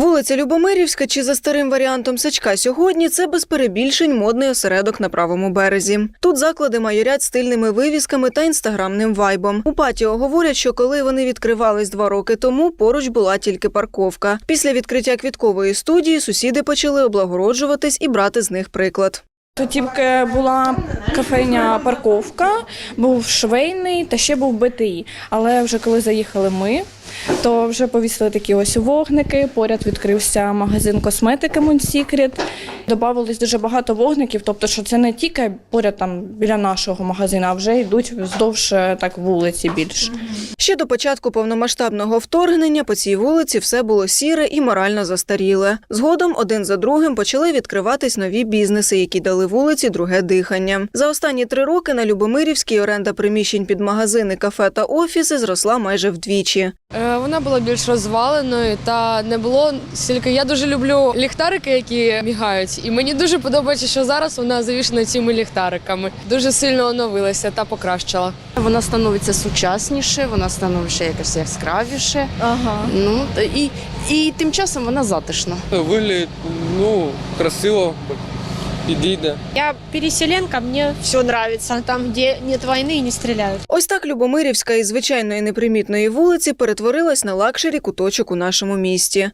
Вулиця Любомирівська чи за старим варіантом Сачка сьогодні це без перебільшень модний осередок на правому березі. Тут заклади майорять стильними вивісками та інстаграмним вайбом. У патіо говорять, що коли вони відкривались два роки тому, поруч була тільки парковка. Після відкриття квіткової студії сусіди почали облагороджуватись і брати з них приклад. Тільки була кафейня парковка, був швейний та ще був БТІ. Але вже коли заїхали ми, то вже повісили такі ось вогники. Поряд відкрився магазин косметики Secret. Добавилось дуже багато вогників, тобто, що це не тільки поряд там біля нашого магазину, а вже йдуть вздовж е, так вулиці більше. Ще до початку повномасштабного вторгнення по цій вулиці все було сіре і морально застаріле. Згодом один за другим почали відкриватись нові бізнеси, які дали вулиці друге дихання. За останні три роки на Любомирівській оренда приміщень під магазини, кафе та офіси зросла майже вдвічі. Е, Вона була більш розваленою та не було стільки. Я дуже люблю ліхтарики, які мігають, і мені дуже подобається, що зараз вона завішена цими ліхтариками. Дуже сильно оновилася та покращила. Вона становиться сучасніше, вона становиться якось яскравіше. Ага. Ну та і, і тим часом вона затишна. Вигляд, ну, красиво, підійде. Я переселенка, мені все подобається. Там, де нет війни, и не стріляють. Ось так Любомирівська із звичайної непримітної вулиці перетворилась на лакшері куточок у нашому місті.